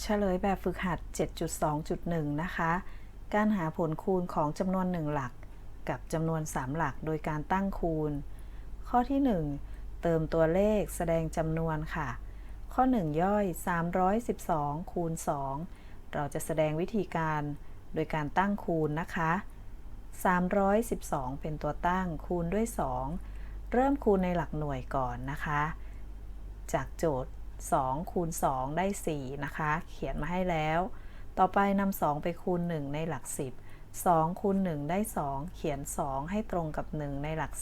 เฉลยแบบฝึกหัด 7.2.1 นะคะ การหาผลคูณของจำนวน 1 หลัก กับจำนวน 3 หลักโดยการตั้งคูณ ข้อที่ 1 เติมตัวเลขแสดงจำนวนค่ะ ข้อ 1 ย่อย 312 คูณ 2 เราจะแสดงวิธีการโดยการตั้งคูณนะคะ 312 เป็นตัวตั้งคูณด้วย 2 เริ่มคูณในหลักหน่วยก่อนนะคะ จากโจทย์ 2 คูณ 2 ได้ 4 นะคะ เขียนมาให้แล้ว ต่อไปนำ2ไปคูณ 1 ในหลัก 10 2 คูณ 1 ได้ 2 เขียน 2 ให้ตรงกับ 1 ในหลัก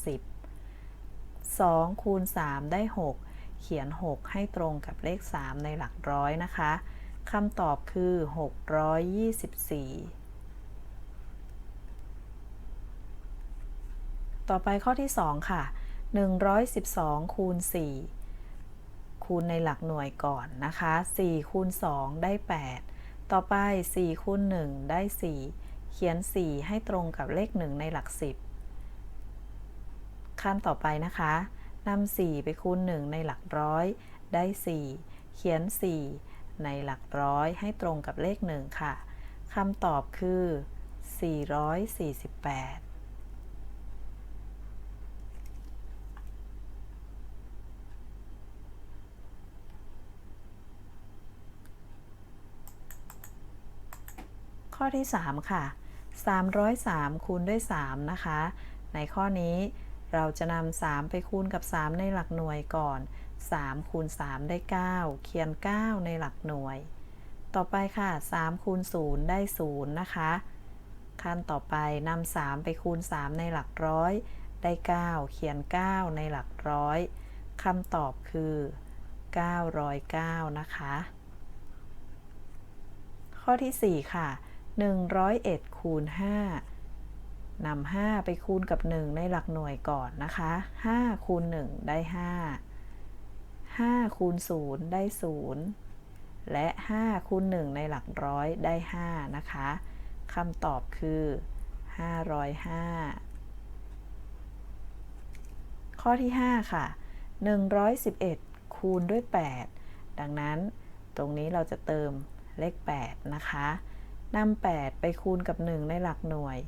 10 2 คูณ 3 ได้ 6 เขียน 6 ให้ตรงกับเลข 3 ในหลักร้อยนะคะคำตอบคือ 624ต่อไปข้อที่ 2 ค่ะ 112 คูณ 4 คูณในหลักหน่วยก่อนนะคะ4คูณ2ได้ 8 ต่อไป4คูณ1ได้ 4 เขียน 4 ให้ตรงกับเลข 1 ในหลัก 10 ขั้นต่อไปนะคะนำ4 ไปคูณ 1 ในหลักร้อย ได้ 4 เขียน 4 ในหลักร้อยให้ตรงกับเลข 1 ค่ะคำตอบคือ 448 ข้อที่ 3 ค่ะ 303 คูณด้วย 3 นะคะ ในข้อนี้เราจะนำ3ไปคูณกับ 3 ในหลักหน่วยก่อน 3 คูณ 3 ได้ 9 เขียน 9 ในหลักหน่วย ต่อไปค่ะ 3 คูณ 0 ได้ 0 นะคะ ขั้นต่อไปนำ3ไปคูณ 3 ในหลักร้อย ได้ 9 เขียน 9 ในหลักร้อยคำตอบคือ 909 นะคะ ข้อที่ 4 ค่ะ 101คูณ5นำ5ไปคูณกับ 1 ในหลักหน่วยก่อนนะคะ5คูณ1 ได้ 5 5คูณ0 ได้ 0 และ 5คูณ1 ในหลักร้อยได้ 5 นะคะคำตอบคือ 505 ข้อที่ 5 ค่ะ 111 คูณด้วย 8 ดังนั้นตรงนี้เราจะเติมเลข 8 นะคะ นำ8 ไปคูณกับ 1 ในหลักหน่วย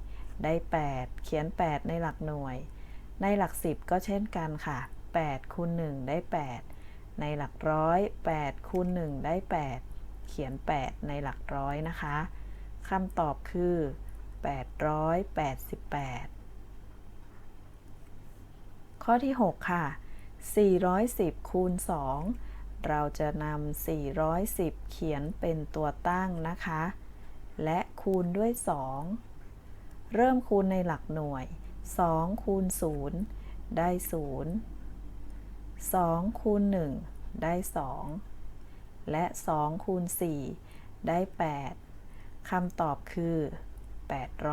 ได้ 8 เขียน 8 ในหลักหน่วย ในหลัก 10 ก็เช่นกันค่ะ 8 คูณ 1 ได้ 8 ในหลักร้อย 8 คูณ 1 ได้ 8 เขียน 8 ในหลักร้อยนะคะคำตอบคือ 888 ข้อที่ 6 ค่ะ 410 คูณ 2 เราจะนำ410 เขียนเป็นตัวตั้งนะคะ และคูณด้วย 2 เริ่มคูณในหลักหน่วย 2 คูณ 0 ได้ 0 2 คูณ 1 ได้ 2 และ 2 คูณ 4 ได้ 8 คำตอบคือ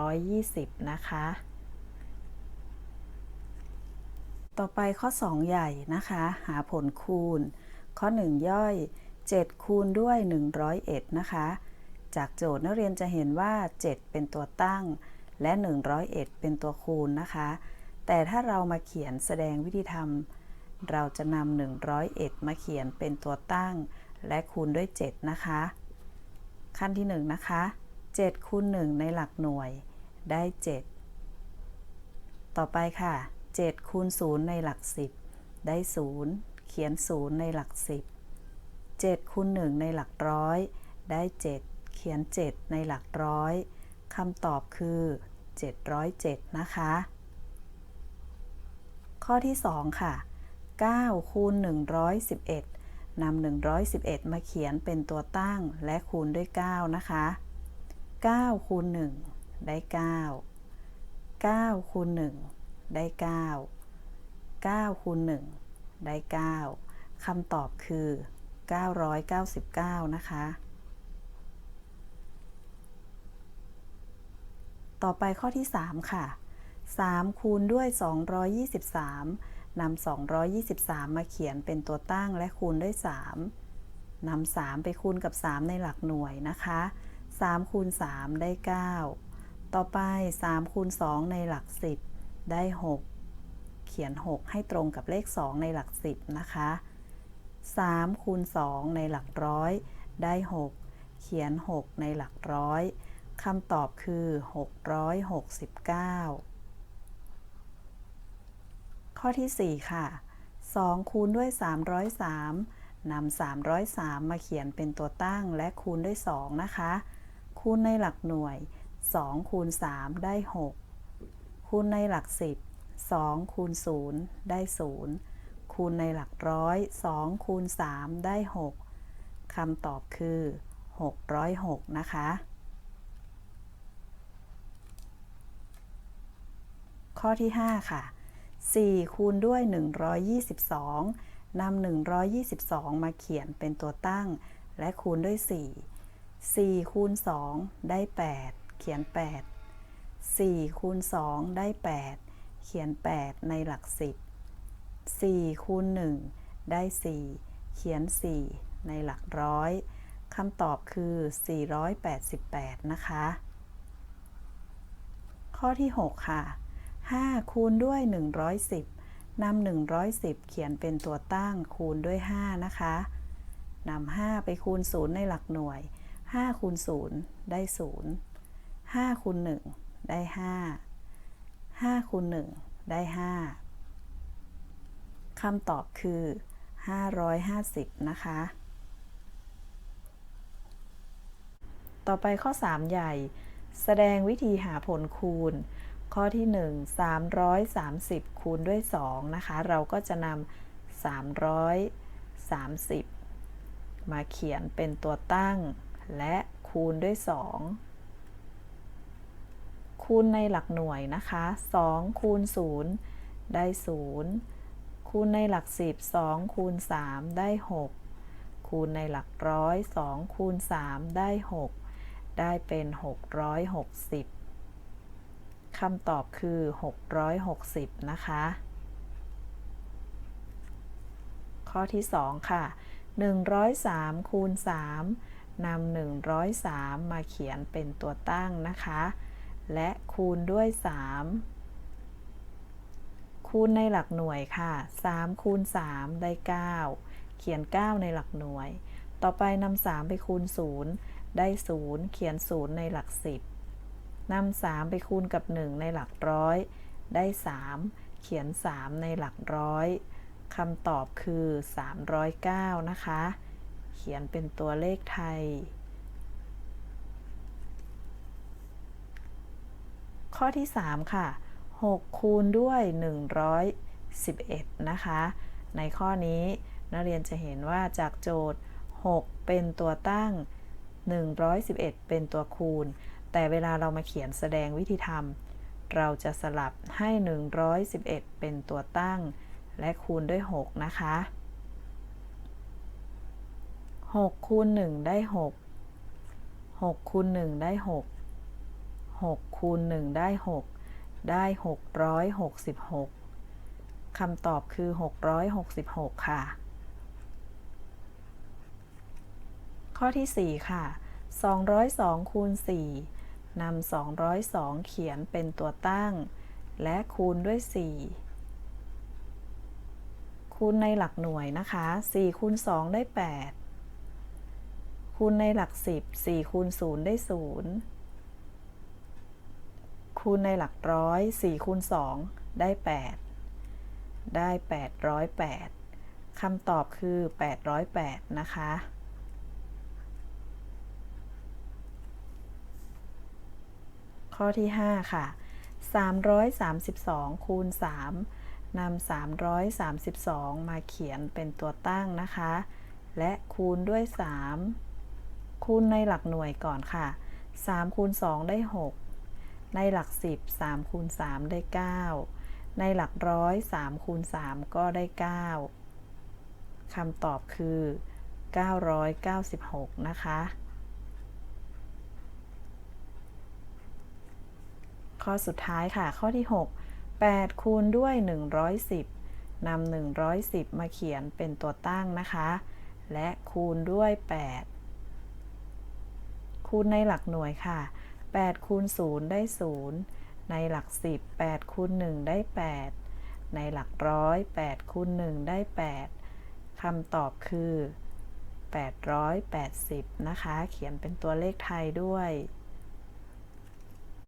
820 นะคะ ต่อไปข้อ 2 ใหญ่นะคะ หาผลคูณ ข้อ 1 ย่อย 7 คูณด้วย 101 นะคะ จากโจทย์นักเรียนจะเห็นว่า 7 เป็นตัวตั้ง และ 101 เป็นตัวคูณนะคะ แต่ถ้าเรามาเขียนแสดงวิธีทำเราจะนำ101 มาเขียนเป็นตัวตั้ง และคูณด้วย 7 นะคะ ขั้นที่ 1 นะคะ 7 คูณ 1 ในหลักหน่วยได้ 7 ต่อไปค่ะ 7 คูณ 0 ในหลัก 10 ได้ 0 เขียน 0 ในหลัก 10 7คูณ1ในหลักร้อยได้ 7 เขียน 7 ในหลักร้อยคำตอบคือ 707 นะคะ ข้อที่ 2 ค่ะ 9 คูณ 111 นำ 111 มาเขียนเป็นตัวตั้งและคูณด้วย 9 นะคะ 9 คูณ 1 ได้ 9 9 คูณ 1 ได้ 9 9 คูณ 1 ได้ 9คำตอบคือ 999 นะคะ ต่อไปข้อที่ 3 ค่ะ 3 คูณด้วย 223นำ223 มาเขียนเป็นตัวตั้งและคูณด้วย 3นำ3 ไปคูณกับ 3 ในหลักหน่วยนะคะ 3 คูณ 3 ได้ 9 ต่อไป 3 คูณ 2 ในหลัก 10 ได้ 6 เขียน 6 ให้ตรงกับเลข 2 ในหลัก 10 นะคะ 3 คูณ 2 ในหลักร้อยได้ 6 เขียน 6 ในหลักร้อย คำตอบคือ 669 ข้อที่ 4 ค่ะ 2 คูณด้วย 303นำ303 มาเขียนเป็นตัวตั้งและคูณด้วย 2 นะคะ คูณในหลักหน่วย 2 คูณ 3 ได้ 6 คูณในหลัก 10 2 คูณ 0 ได้ 0 คูณในหลักร้อย 2 คูณ 3 ได้ 6คำตอบคือ 606 นะคะ ข้อที่ 5 ค่ะ 4 คูณด้วย 122นำ122 มาเขียนเป็นตัวตั้ง และคูณด้วย 4 4 คูณ 2 ได้ 8 เขียน 8 4 คูณ 2 ได้ 8 เขียน 8 ในหลัก 10 4 คูณ 1 ได้ 4 เขียน 4 ในหลักร้อยคำตอบคือ 488 นะคะ ข้อที่ 6 ค่ะ 5 คูณด้วย 110นำ110 เขียนเป็นตัวตั้งคูณด้วย 5 นะคะนำ5ไปคูณ 0 ในหลักหน่วย 5 คูณ 0 ได้ 0 5 คูณ 1 ได้ 5 5 คูณ 1 ได้ 5 คำตอบคือ 550 นะคะ ต่อไปข้อ 3 ใหญ่ แสดงวิธีหาผลคูณ ข้อที่ 1 330 คูณด้วย 2 นะคะ เราก็จะนำ330 มาเขียนเป็นตัวตั้ง และคูณด้วย 2 คูณในหลักหน่วยนะคะ 2 คูณ 0 ได้ 0 คูณในหลัก 10 2 คูณ 3 ได้ 6 คูณในหลักร้อย 2 คูณ 3 ได้ 6 ได้เป็น 660 คำตอบคือ 660 นะคะ ข้อที่ 2 ค่ะ 103คูณ3นำ103 มาเขียนเป็นตัวตั้งนะคะ และคูณด้วย 3 คูณในหลักหน่วยค่ะ 3 คูณ 3 ได้ 9 เขียน 9 ในหลักหน่วย ต่อไปนำ3ไปคูณ 0 ได้ 0 เขียน 0 ในหลัก 10 นำ3ไปคูณกับ 1 ในหลักร้อย ได้ 3 เขียน 3 ในหลักร้อยคำตอบคือ 309 นะคะ เขียนเป็นตัวเลขไทย ข้อที่ 3 ค่ะ 6 คูณด้วย 111 นะคะ ในข้อนี้นักเรียนจะเห็นว่าจากโจทย์ 6 เป็นตัวตั้ง 111 เป็นตัวคูณ แต่เวลาเรามาเขียนแสดงวิธีทำเราจะสลับให้ 111 เป็นตัวตั้ง และคูณด้วย 6 นะคะ 6 คูณ 1 ได้ 6 6 คูณ 1 ได้ 6 6 คูณ 1 ได้ 6 ได้ 666คำตอบคือ 666 ค่ะ ข้อที่ 4 ค่ะ202คูณ4 นำ202 เขียนเป็นตัวตั้ง และคูณด้วย 4 คูณในหลักหน่วยนะคะ 4 คูณ 2 ได้ 8 คูณในหลัก 10 4 คูณ 0 ได้ 0 คูณในหลักร้อย 4 คูณ 2 ได้ 8 ได้ 808คำตอบคือ 808 นะคะ ข้อที่ 5 ค่ะ 332 คูณ 3นำ332 มาเขียนเป็นตัวตั้งนะคะ และคูณด้วย 3 คูณในหลักหน่วยก่อนค่ะ 3 คูณ 2 ได้ 6 ในหลัก 10 3 คูณ 3 ได้ 9 ในหลักร้อย3คูณ 3 ก็ได้ 9คำตอบคือ 996 นะคะ ข้อสุดท้ายค่ะ ข้อที่ 6 8 คูณด้วย 110นำ110 มาเขียนเป็นตัวตั้งนะคะ และคูณด้วย 8 คูณในหลักหน่วยค่ะ 8 คูณ 0 ได้ 0 ในหลัก 10 8 คูณ 1 ได้ 8 ในหลักร้อย8คูณ 1 ได้ 8คำตอบคือ 880 นะคะ เขียนเป็นตัวเลขไทยด้วย